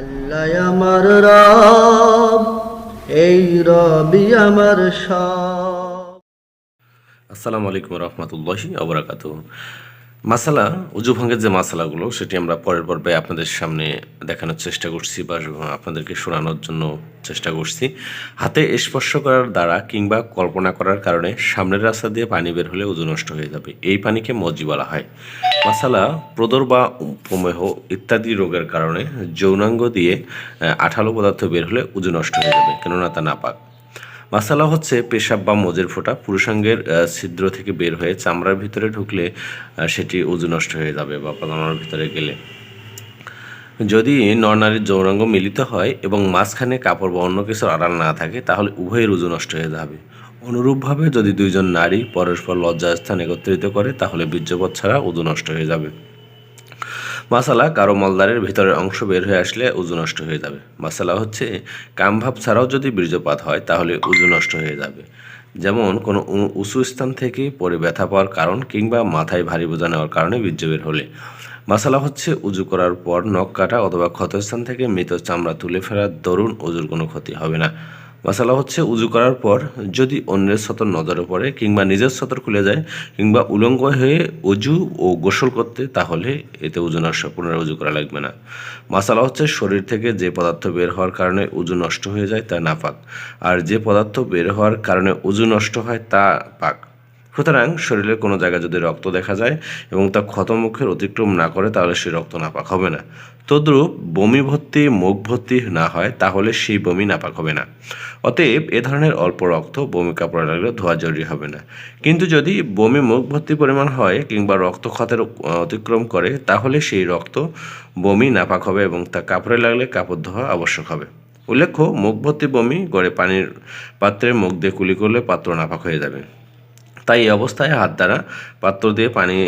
আল্লাহ আমার রব এই রবি আমার সব। আসসালামু আলাইকুম রহমতুল্লাহি অবরাকাত মাসালা উজু ভাঙের যে মাসালাগুলো, সেটি আমরা পরের পর্বে আপনাদের সামনে দেখানোর চেষ্টা করছি বা আপনাদেরকে শোনানোর জন্য চেষ্টা করছি। হাতে স্পর্শ করার দ্বারা কিংবা কল্পনা করার কারণে সামনের রাস্তা দিয়ে পানি বের হলে উজু নষ্ট হয়ে যাবে। এই পানিকে মজি বলা হয়। মাসালা, প্রদর বা প্রমেহ ইত্যাদি রোগের কারণে যৌনাঙ্গ দিয়ে আঠালো পদার্থ বের হলে উজু নষ্ট হয়ে যাবে। কেননা তা নাপাক। মাসালা হচ্ছে পেশাব বা মজের ফোঁটা। পুরুষাঙ্গের ছিদ্র থেকে বের হয়ে চামড়ার ভিতরে ঢুকলে সেটি উজু নষ্ট হয়ে যাবে বা পাজামার ভিতরে গেলে। যদি নরনারীর যৌনাঙ্গ মিলিত হয় এবং মাঝখানে কাপড় বা অন্য কিছুর আড়াল না থাকে, তাহলে উভয়ের উজু নষ্ট হয়ে যাবে। অনুরূপভাবে যদি দুইজন নারী পরস্পর লজ্জাস্থান একত্রিত করে, তাহলে বীর্যপথ ছাড়া উজু নষ্ট হয়ে যাবে। মাসালা কারও মলদারের ভিতরের অংশ বের হয়ে আসলে উজু নষ্ট হয়ে যাবে। মাসালা হচ্ছে কামভাব ছাড়াও যদি বীর্যপাত হয়, তাহলে উজু নষ্ট হয়ে যাবে। যেমন কোনো উঁচু স্থান থেকে পরে ব্যথা পাওয়ার কারণ কিংবা মাথায় ভারী বোঝা নেওয়ার কারণে বীর্য বের হলে। মাসালা হচ্ছে উজু করার পর নখ কাটা অথবা ক্ষতস্থান থেকে মৃত চামড়া তুলে ফেরার দরুন উজুর কোনো ক্ষতি হবে না। মাসালা হচ্ছে উজু করার পর যদি অন্যের সতর নজরে পড়ে কিংবা নিজের সতর খুলে যায় কিংবা উলঙ্গ হয়ে উজু ও গোসল করতে, তাহলে এতে উজু নষ্ট, পুনরায় উজু করা লাগবে না। মাসালা হচ্ছে শরীর থেকে যে পদার্থ বের হওয়ার কারণে উজু নষ্ট হয়ে যায়, তা নাপাক। আর যে পদার্থ বের হওয়ার কারণে উজু নষ্ট হয়, তা পাক। সুতরাং শরীরের কোনো জায়গায় যদি রক্ত দেখা যায় এবং তা ক্ষতমুখের অতিক্রম না করে, তাহলে সেই রক্ত নাপাক হবে না। তদ্রূপ বমি ভর্তি, মুখ ভর্তি না হয়, তাহলে সেই বমি নাপাক হবে না। অতএব এ ধরনের অল্প রক্ত বমি কাপড় লাগলে ধোয়া জরুরি হবে না। কিন্তু যদি বমি মুখ ভর্তি পরিমাণ হয় কিংবা রক্ত ক্ষতের অতিক্রম করে, তাহলে সেই রক্ত বমি নাপাক হবে এবং তা কাপড়ে লাগলে কাপড় ধোয়া আবশ্যক হবে। উল্লেখ্য, মুখ ভর্তি বমি, গড়ে পানির পাত্রে মুখ দিয়ে কুলি করলে পাত্র নাপাক হয়ে যাবে। তাই অবস্থায় হাত দ্বারা পাত্র দিয়ে পানি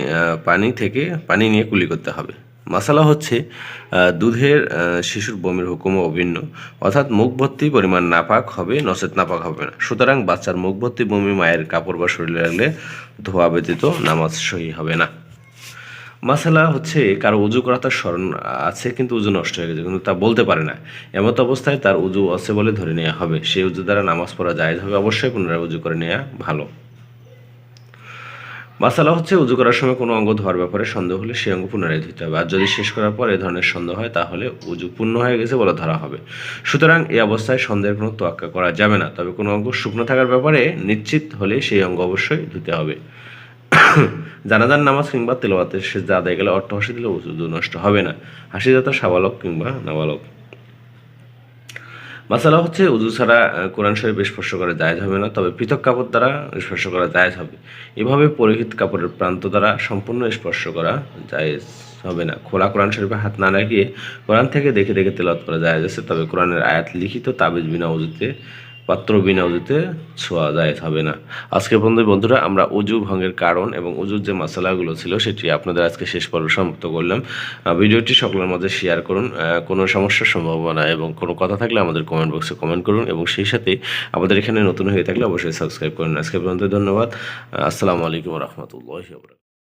পানি থেকে পানি নিয়ে কুলি করতে হবে। মশালা হচ্ছে দুধের শিশুর বমির হুকুম অভিন্ন। অর্থাৎ মুখ ভর্তি পরিমাণ নাপাক হবে, নচেত নাপাক হবে না। সুতরাং বাচ্চার মুখ ভর্তি বমি, মায়ের কাপড় বা শরীরে লাগলে ধোয়া ব্যতীত নামাজ সহি হবে না। মাসালা হচ্ছে, কারও উজু করা তার স্মরণ আছে, কিন্তু উজু নষ্ট হয়ে গেছে, কিন্তু তা বলতে পারে না। এমত অবস্থায় তার উজু আছে বলে ধরে নেওয়া হবে। সেই উজু দ্বারা নামাজ পড়া যায় হবে, অবশ্যই পুনরায় উজু করে নেওয়া ভালো। মাসালা হচ্ছে উজু করার সময় কোনো অঙ্গ ধোয়ার ব্যাপারে সন্দেহ হলে সেই অঙ্গ পুনরায় ধুতে হবে। আর যদি শেষ করার পর এ ধরনের সন্দেহ হয়, তাহলে উজু পূর্ণ হয়ে গেছে বলে ধরা হবে। সুতরাং এই অবস্থায় সন্দেহের কোনো তোয়াক্কা করা যাবে না। তবে কোনো অঙ্গ শুকনো থাকার ব্যাপারে নিশ্চিত হলে সেই অঙ্গ অবশ্যই ধুতে হবে। জানাজার নামাজ কিংবা তেলাওয়াতের শেষ আদায় গেলে অর্থ হাসি দিলে উজু নষ্ট হবে না। হাসি যাতা সাবালক কিংবা নাবালক। মাসালা হচ্ছে উজু ছাড়া কোরআন শরীফ স্পর্শ করা দায়জ হবে না, তবে পৃথক কাপড় দ্বারা স্পর্শ করা দায়জ হবে। এভাবে পরিহিত কাপড়ের প্রান্ত দ্বারা সম্পূর্ণ স্পর্শ করা জায়েজ হবে না। খোলা কোরআন শরীফে হাত না লাগিয়ে কোরআন থেকে দেখে দেখে তেলত করা জায়েজ আছে, তবে কোরআনের আয়াত লিখিত তাবিজ বিনা উজুতে পাত্র বিনা উজুতে ছোঁয়া যায় হবে না। আজকে বন্ধু বন্ধুরা, আমরা উজু ভঙ্গের কারণ এবং উজুর যে মশলাগুলো ছিল সেটি আপনাদের আজকে শেষ পর্ব সমাপ্ত করলাম। ভিডিওটি সকলের মাঝে শেয়ার করুন। কোনো সমস্যার সম্ভাবনা এবং কোনো কথা থাকলে আমাদের কমেন্ট বক্সে কমেন্ট করুন এবং সেই সাথে আমাদের এখানে নতুন হয়ে থাকলে অবশ্যই সাবস্ক্রাইব করুন। আজকে পর্যন্ত ধন্যবাদ। আসসালামু আলাইকুম রহমতুল্লাহ